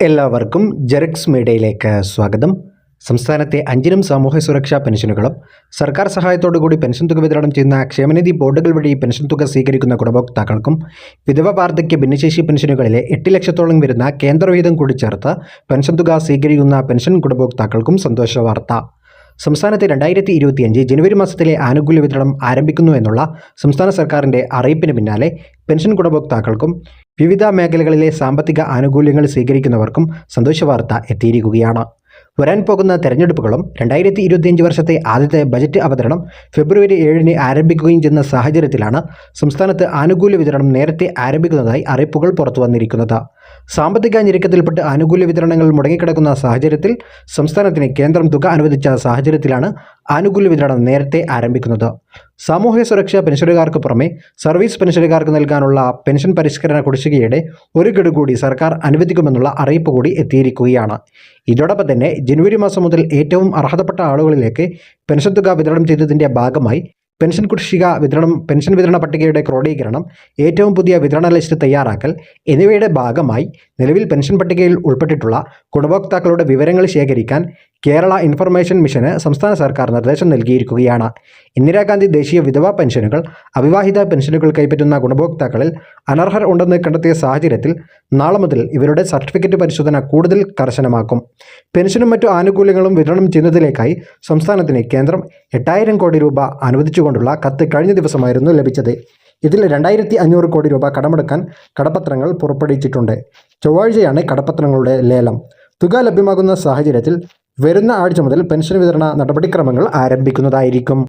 എല്ലാവർക്കും ജെറക്സ് മീഡിയയിലേക്ക് സ്വാഗതം. സംസ്ഥാനത്തെ അഞ്ചിനും സാമൂഹ്യ സുരക്ഷാ പെൻഷനുകളും സർക്കാർ സഹായത്തോടുകൂടി പെൻഷൻ തുക വിതരണം ചെയ്യുന്ന ക്ഷേമനിധി ബോർഡുകൾ വഴി പെൻഷൻ തുക സ്വീകരിക്കുന്ന ഗുണഭോക്താക്കൾക്കും വിധവ വാർദ്ധക്യ ഭിന്നശേഷി പെൻഷനുകളിലെ എട്ട് ലക്ഷത്തോളം വരുന്ന കേന്ദ്രവിഹിതം കൂടി ചേർത്ത് പെൻഷൻ തുക സ്വീകരിക്കുന്ന പെൻഷൻ ഗുണഭോക്താക്കൾക്കും സന്തോഷ വാർത്ത. സംസ്ഥാനത്ത് രണ്ടായിരത്തി ഇരുപത്തിയഞ്ച് ജനുവരി മാസത്തിലെ ആനുകൂല്യ വിതരണം ആരംഭിക്കുന്നു എന്നുള്ള സംസ്ഥാന സർക്കാരിന്റെ അറിയിപ്പിന് പിന്നാലെ പെൻഷൻ ഗുണഭോക്താക്കൾക്കും വിവിധ മേഖലകളിലെ സാമ്പത്തിക ആനുകൂല്യങ്ങൾ സ്വീകരിക്കുന്നവർക്കും സന്തോഷവാർത്ത എത്തിയിരിക്കുകയാണ്. വരാൻ പോകുന്ന തെരഞ്ഞെടുപ്പുകളും രണ്ടായിരത്തി ഇരുപത്തിയഞ്ച് വർഷത്തെ ആദ്യത്തെ ബജറ്റ് അവതരണം ഫെബ്രുവരി ഏഴിന് ആരംഭിക്കുകയും ചെയ്യുന്ന സാഹചര്യത്തിലാണ് സംസ്ഥാനത്ത് ആനുകൂല്യ വിതരണം നേരത്തെ ആരംഭിക്കുന്നതായി അറിയിപ്പുകൾ പുറത്തു വന്നിരിക്കുന്നത് സാമ്പത്തിക ഞെരുക്കത്തിൽപ്പെട്ട് ആനുകൂല്യ വിതരണങ്ങൾ മുടങ്ങിക്കിടക്കുന്ന സാഹചര്യത്തിൽ സംസ്ഥാനത്തിന് കേന്ദ്രം തുക അനുവദിച്ച സാഹചര്യത്തിലാണ് ആനുകൂല്യ വിതരണം നേരത്തെ ആരംഭിക്കുന്നത്. സാമൂഹ്യ സുരക്ഷാ പെൻഷനുകാർക്ക് പുറമെ സർവീസ് പെൻഷനുകാർക്ക് നൽകാനുള്ള പെൻഷൻ പരിഷ്കരണ കുടിശ്ശികയുടെ ഒരു ഗഡു കൂടി സർക്കാർ അനുവദിക്കുമെന്നുള്ള അറിയിപ്പ് കൂടി എത്തിയിരിക്കുകയാണ്. ഇതോടൊപ്പം തന്നെ ജനുവരി മാസം മുതൽ ഏറ്റവും അർഹതപ്പെട്ട ആളുകളിലേക്ക് പെൻഷൻ തുക വിതരണം ചെയ്തതിന്റെ ഭാഗമായി പെൻഷൻ കുടിശ്ശിക വിതരണം പെൻഷൻ വിതരണ പട്ടികയുടെ ക്രോഡീകരണം ഏറ്റവും പുതിയ വിതരണ ലിസ്റ്റ് തയ്യാറാക്കൽ എന്നിവയുടെ ഭാഗമായി നിലവിൽ പെൻഷൻ പട്ടികയിൽ ഉൾപ്പെട്ടിട്ടുള്ള ഗുണഭോക്താക്കളുടെ വിവരങ്ങൾ ശേഖരിക്കാൻ കേരള ഇൻഫർമേഷൻ മിഷന് സംസ്ഥാന സർക്കാർ നിർദ്ദേശം നൽകിയിരിക്കുകയാണ്. ഇന്ദിരാഗാന്ധി ദേശീയ വിധവാ പെൻഷനുകൾ അവിവാഹിത പെൻഷനുകൾ കൈപ്പറ്റുന്ന ഗുണഭോക്താക്കളിൽ അനർഹർ ഉണ്ടെന്ന് കണ്ടെത്തിയ സാഹചര്യത്തിൽ നാളെ മുതൽ ഇവരുടെ സർട്ടിഫിക്കറ്റ് പരിശോധന കൂടുതൽ കർശനമാക്കും. പെൻഷനും മറ്റു ആനുകൂല്യങ്ങളും വിതരണം ചെയ്യുന്നതിലേക്കായി സംസ്ഥാനത്തിന് കേന്ദ്രം എട്ടായിരം കോടി രൂപ അനുവദിച്ചുകൊണ്ടുള്ള കത്ത് കഴിഞ്ഞ ദിവസമായിരുന്നു ലഭിച്ചത്. ഇതിൽ രണ്ടായിരത്തി അഞ്ഞൂറ് കോടി രൂപ കടമെടുക്കാൻ കടപത്രങ്ങൾ പുറപ്പെടുവിച്ചിട്ടുണ്ട്. ചൊവ്വാഴ്ചയാണ് കടപത്രങ്ങളുടെ ലേലം. തുക ലഭ്യമാകുന്ന സാഹചര്യത്തിൽ വരുന്ന ആഴ്ച മുതൽ പെൻഷൻ വിതരണ നടപടിക്രമങ്ങൾ ആരംഭിക്കുന്നതായിരിക്കും.